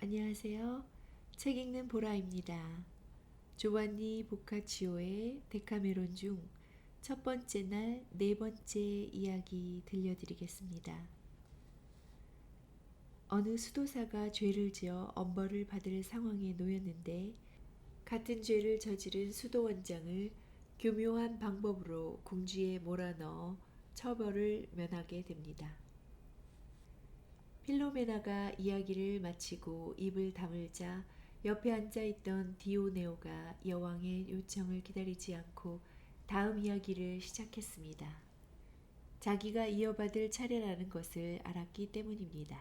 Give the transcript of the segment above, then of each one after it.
안녕하세요. 책 읽는 보라입니다. 조반니 보카치오의 데카메론 중 첫 번째 날 네 번째 이야기 들려드리겠습니다. 어느 수도사가 죄를 지어 엄벌을 받을 상황에 놓였는데 같은 죄를 저지른 수도원장을 교묘한 방법으로 궁지에 몰아넣어 처벌을 면하게 됩니다. 필로메나가 이야기를 마치고 입을 다물자 옆에 앉아 있던 디오네오가 여왕의 요청을 기다리지 않고 다음 이야기를 시작했습니다. 자기가 이어받을 차례라는 것을 알았기 때문입니다.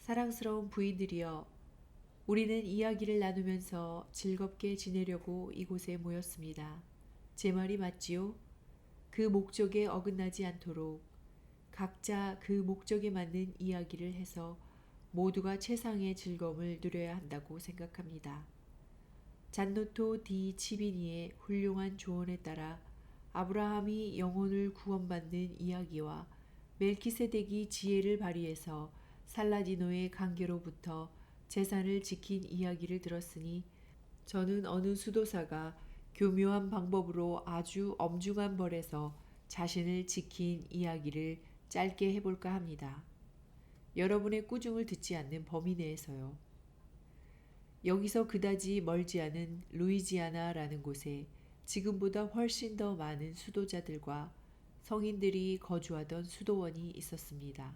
사랑스러운 부인들이여, 우리는 이야기를 나누면서 즐겁게 지내려고 이곳에 모였습니다. 제 말이 맞지요? 그 목적에 어긋나지 않도록 각자 그 목적에 맞는 이야기를 해서 모두가 최상의 즐거움을 누려야 한다고 생각합니다. 잔노토 디 치비니의 훌륭한 조언에 따라 아브라함이 영혼을 구원받는 이야기와 멜키세덱이 지혜를 발휘해서 살라디노의 관계로부터 재산을 지킨 이야기를 들었으니 저는 어느 수도사가 교묘한 방법으로 아주 엄중한 벌에서 자신을 지킨 이야기를 짧게 해볼까 합니다. 여러분의 꾸중을 듣지 않는 범위 내에서요. 여기서 그다지 멀지 않은 루이지아나라는 곳에 지금보다 훨씬 더 많은 수도자들과 성인들이 거주하던 수도원이 있었습니다.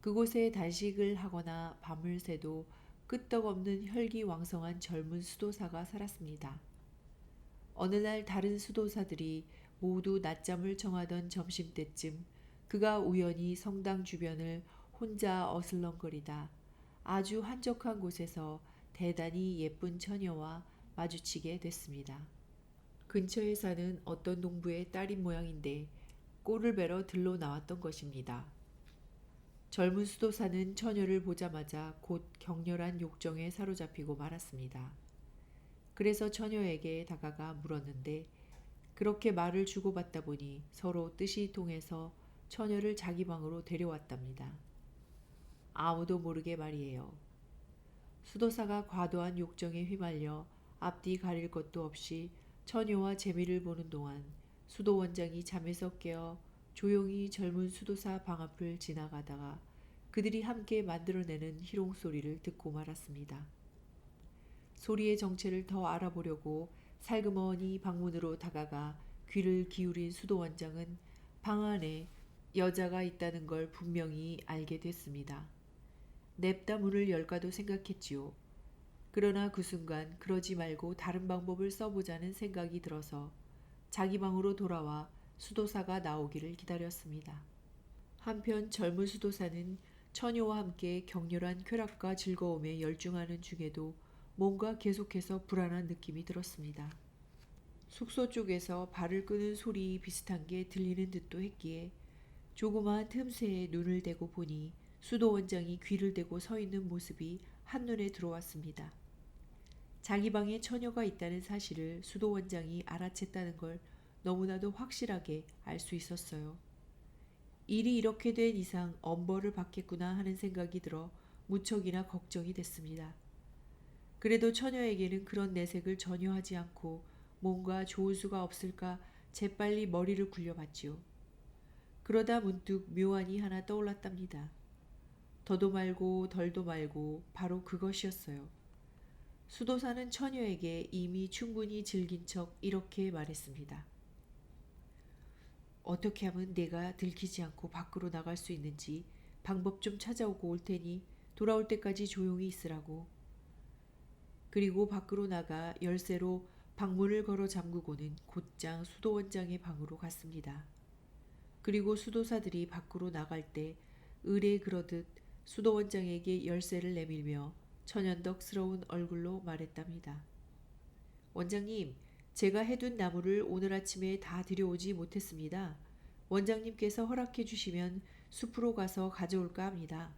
그곳에 단식을 하거나 밤을 새도 끄떡없는 혈기왕성한 젊은 수도사가 살았습니다. 어느 날 다른 수도사들이 모두 낮잠을 청하던 점심때쯤 그가 우연히 성당 주변을 혼자 어슬렁거리다 아주 한적한 곳에서 대단히 예쁜 처녀와 마주치게 됐습니다. 근처에 사는 어떤 농부의 딸인 모양인데 꼴을 베러 들러 나왔던 것입니다. 젊은 수도사는 처녀를 보자마자 곧 격렬한 욕정에 사로잡히고 말았습니다. 그래서 처녀에게 다가가 물었는데 그렇게 말을 주고받다 보니 서로 뜻이 통해서 처녀를 자기 방으로 데려왔답니다. 아무도 모르게 말이에요. 수도사가 과도한 욕정에 휘말려 앞뒤 가릴 것도 없이 처녀와 재미를 보는 동안 수도 원장이 잠에서 깨어 조용히 젊은 수도사 방 앞을 지나가다가 그들이 함께 만들어내는 희롱 소리를 듣고 말았습니다. 소리의 정체를 더 알아보려고 살그머니 방문으로 다가가 귀를 기울인 수도 원장은 방 안에 여자가 있다는 걸 분명히 알게 됐습니다. 냅다 문을 열까도 생각했지요. 그러나 그 순간 그러지 말고 다른 방법을 써보자는 생각이 들어서 자기 방으로 돌아와 수도사가 나오기를 기다렸습니다. 한편 젊은 수도사는 처녀와 함께 격렬한 쾌락과 즐거움에 열중하는 중에도 뭔가 계속해서 불안한 느낌이 들었습니다. 숙소 쪽에서 발을 끄는 소리 비슷한 게 들리는 듯도 했기에 조그마한 틈새에 눈을 대고 보니 수도 원장이 귀를 대고 서 있는 모습이 한눈에 들어왔습니다. 자기 방에 처녀가 있다는 사실을 수도 원장이 알아챘다는 걸 너무나도 확실하게 알 수 있었어요. 일이 이렇게 된 이상 엄벌을 받겠구나 하는 생각이 들어 무척이나 걱정이 됐습니다. 그래도 처녀에게는 그런 내색을 전혀 하지 않고 뭔가 좋을 수가 없을까 재빨리 머리를 굴려봤지요. 그러다 문득 묘안이 하나 떠올랐답니다. 더도 말고 덜도 말고 바로 그것이었어요. 수도사는 처녀에게 이미 충분히 즐긴 척 이렇게 말했습니다. 어떻게 하면 내가 들키지 않고 밖으로 나갈 수 있는지 방법 좀 찾아오고 올 테니 돌아올 때까지 조용히 있으라고. 그리고 밖으로 나가 열쇠로 방문을 걸어 잠그고는 곧장 수도원장의 방으로 갔습니다. 그리고 수도사들이 밖으로 나갈 때 의뢰 그러듯 수도원장에게 열쇠를 내밀며 천연덕스러운 얼굴로 말했답니다. 원장님, 제가 해둔 나무를 오늘 아침에 다 들여오지 못했습니다. 원장님께서 허락해 주시면 숲으로 가서 가져올까 합니다.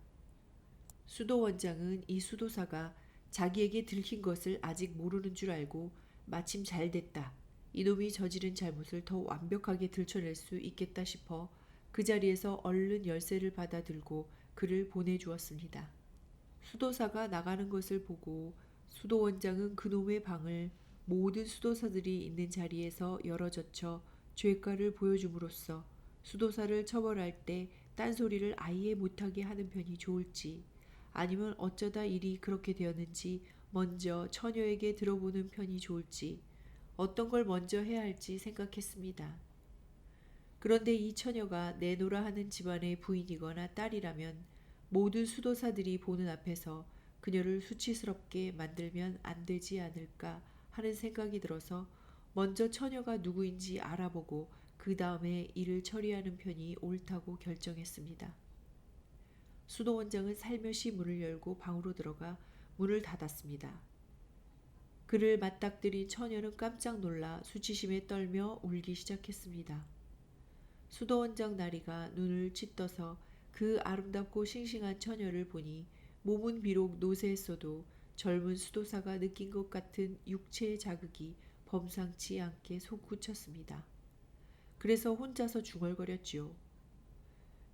수도 원장은 이 수도사가 자기에게 들킨 것을 아직 모르는 줄 알고 마침 잘 됐다. 이놈이 저지른 잘못을 더 완벽하게 들춰낼 수 있겠다 싶어 그 자리에서 얼른 열쇠를 받아 들고 그를 보내주었습니다. 수도사가 나가는 것을 보고 수도 원장은 그놈의 방을 모든 수도사들이 있는 자리에서 열어젖혀 죄가를 보여줌으로써 수도사를 처벌할 때 딴소리를 아예 못하게 하는 편이 좋을지 아니면 어쩌다 일이 그렇게 되었는지 먼저 처녀에게 들어보는 편이 좋을지 어떤 걸 먼저 해야 할지 생각했습니다. 그런데 이 처녀가 내노라 하는 집안의 부인이거나 딸이라면 모든 수도사들이 보는 앞에서 그녀를 수치스럽게 만들면 안 되지 않을까 하는 생각이 들어서 먼저 처녀가 누구인지 알아보고 그 다음에 일을 처리하는 편이 옳다고 결정했습니다. 수도 원장은 살며시 문을 열고 방으로 들어가 문을 닫았습니다. 그를 맞닥뜨린 처녀는 깜짝 놀라 수치심에 떨며 울기 시작했습니다. 수도 원장 나리가 눈을 찢떠서 그 아름답고 싱싱한 처녀를 보니 몸은 비록 노쇠했어도 젊은 수도사가 느낀 것 같은 육체의 자극이 범상치 않게 솟구쳤습니다. 그래서 혼자서 중얼거렸지요.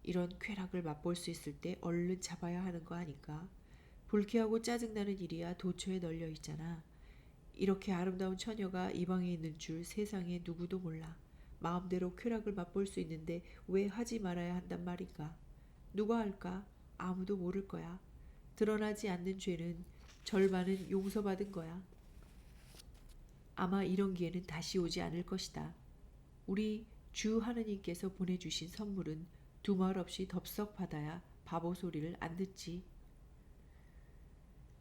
이런 쾌락을 맛볼 수 있을 때 얼른 잡아야 하는 거 아닌가? 불쾌하고 짜증나는 일이야 도처에 널려 있잖아. 이렇게 아름다운 처녀가 이 방에 있는 줄 세상에 누구도 몰라. 마음대로 쾌락을 맛볼 수 있는데 왜 하지 말아야 한단 말인가? 누가 할까? 아무도 모를 거야. 드러나지 않는 죄는 절반은 용서받은 거야. 아마 이런 기회는 다시 오지 않을 것이다. 우리 주 하느님께서 보내주신 선물은 두말 없이 덥석 받아야 바보 소리를 안 듣지.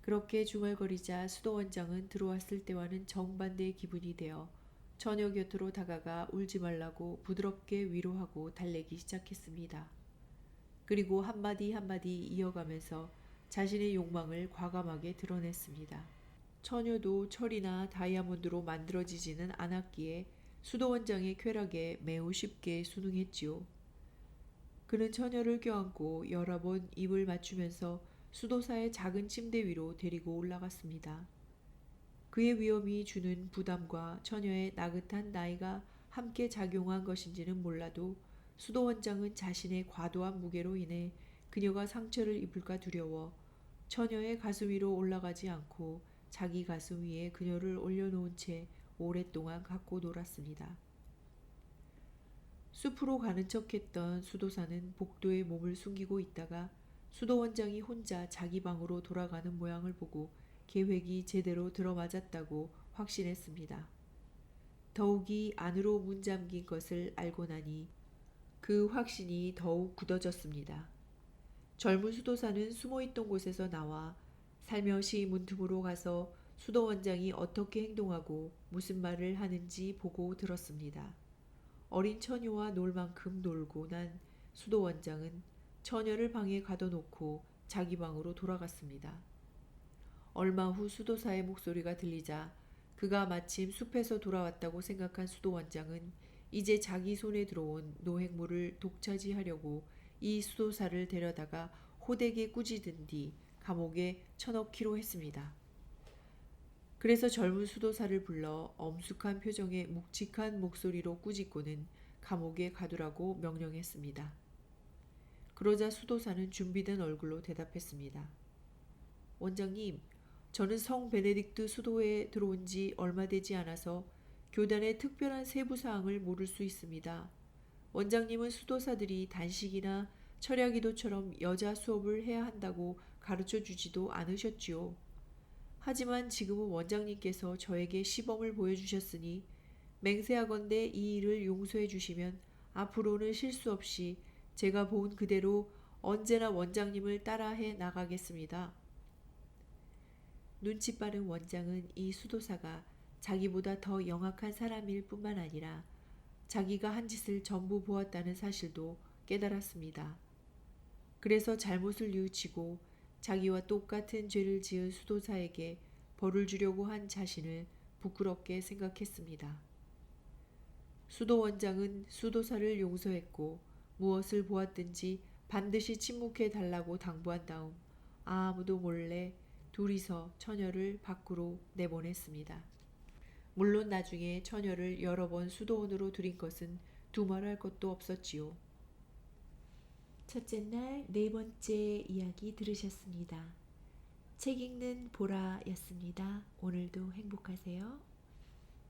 그렇게 중얼거리자 수도 원장은 들어왔을 때와는 정반대의 기분이 되어 처녀 곁으로 다가가 울지 말라고 부드럽게 위로하고 달래기 시작했습니다. 그리고 한마디 한마디 이어가면서 자신의 욕망을 과감하게 드러냈습니다. 처녀도 철이나 다이아몬드로 만들어지지는 않았기에 수도 원장의 쾌락에 매우 쉽게 순응했지요. 그는 처녀를 껴안고 여러 번 입을 맞추면서 수도사의 작은 침대 위로 데리고 올라갔습니다. 그의 위험이 주는 부담과 처녀의 나긋한 나이가 함께 작용한 것인지는 몰라도 수도 원장은 자신의 과도한 무게로 인해 그녀가 상처를 입을까 두려워 처녀의 가슴 위로 올라가지 않고 자기 가슴 위에 그녀를 올려놓은 채 오랫동안 갖고 놀았습니다. 숲으로 가는 척했던 수도사는 복도에 몸을 숨기고 있다가 수도 원장이 혼자 자기 방으로 돌아가는 모양을 보고 계획이 제대로 들어맞았다고 확신했습니다. 더욱이 안으로 문 잠긴 것을 알고 나니 그 확신이 더욱 굳어졌습니다. 젊은 수도사는 숨어 있던 곳에서 나와 살며시 문틈으로 가서 수도 원장이 어떻게 행동하고 무슨 말을 하는지 보고 들었습니다. 어린 처녀와 놀 만큼 놀고 난 수도 원장은 처녀를 방에 가둬놓고 자기 방으로 돌아갔습니다. 얼마 후 수도사의 목소리가 들리자 그가 마침 숲에서 돌아왔다고 생각한 수도 원장은 이제 자기 손에 들어온 노획물을 독차지하려고 이 수도사를 데려다가 호되게 꾸짖은 뒤 감옥에 쳐넣기로 했습니다. 그래서 젊은 수도사를 불러 엄숙한 표정의 묵직한 목소리로 꾸짖고는 감옥에 가두라고 명령했습니다. 그러자 수도사는 준비된 얼굴로 대답했습니다. 원장님, 저는 성 베네딕트 수도에 들어온 지 얼마 되지 않아서 교단의 특별한 세부 사항을 모를 수 있습니다. 원장님은 수도사들이 단식이나 철야기도처럼 여자 수업을 해야 한다고 가르쳐 주지도 않으셨지요. 하지만 지금은 원장님께서 저에게 시범을 보여주셨으니 맹세하건대 이 일을 용서해 주시면 앞으로는 실수 없이 제가 본 그대로 언제나 원장님을 따라해 나가겠습니다. 눈치 빠른 원장은 이 수도사가 자기보다 더 영악한 사람일 뿐만 아니라 자기가 한 짓을 전부 보았다는 사실도 깨달았습니다. 그래서 잘못을 뉘우치고 자기와 똑같은 죄를 지은 수도사에게 벌을 주려고 한 자신을 부끄럽게 생각했습니다. 수도 원장은 수도사를 용서했고 무엇을 보았든지 반드시 침묵해 달라고 당부한 다음 아무도 몰래 둘이서 처녀를 밖으로 내보냈습니다. 물론 나중에 처녀를 여러 번 수도원으로 들인 것은 두말할 것도 없었지요. 첫째 날 네 번째 이야기 들으셨습니다. 책 읽는 보라였습니다. 오늘도 행복하세요.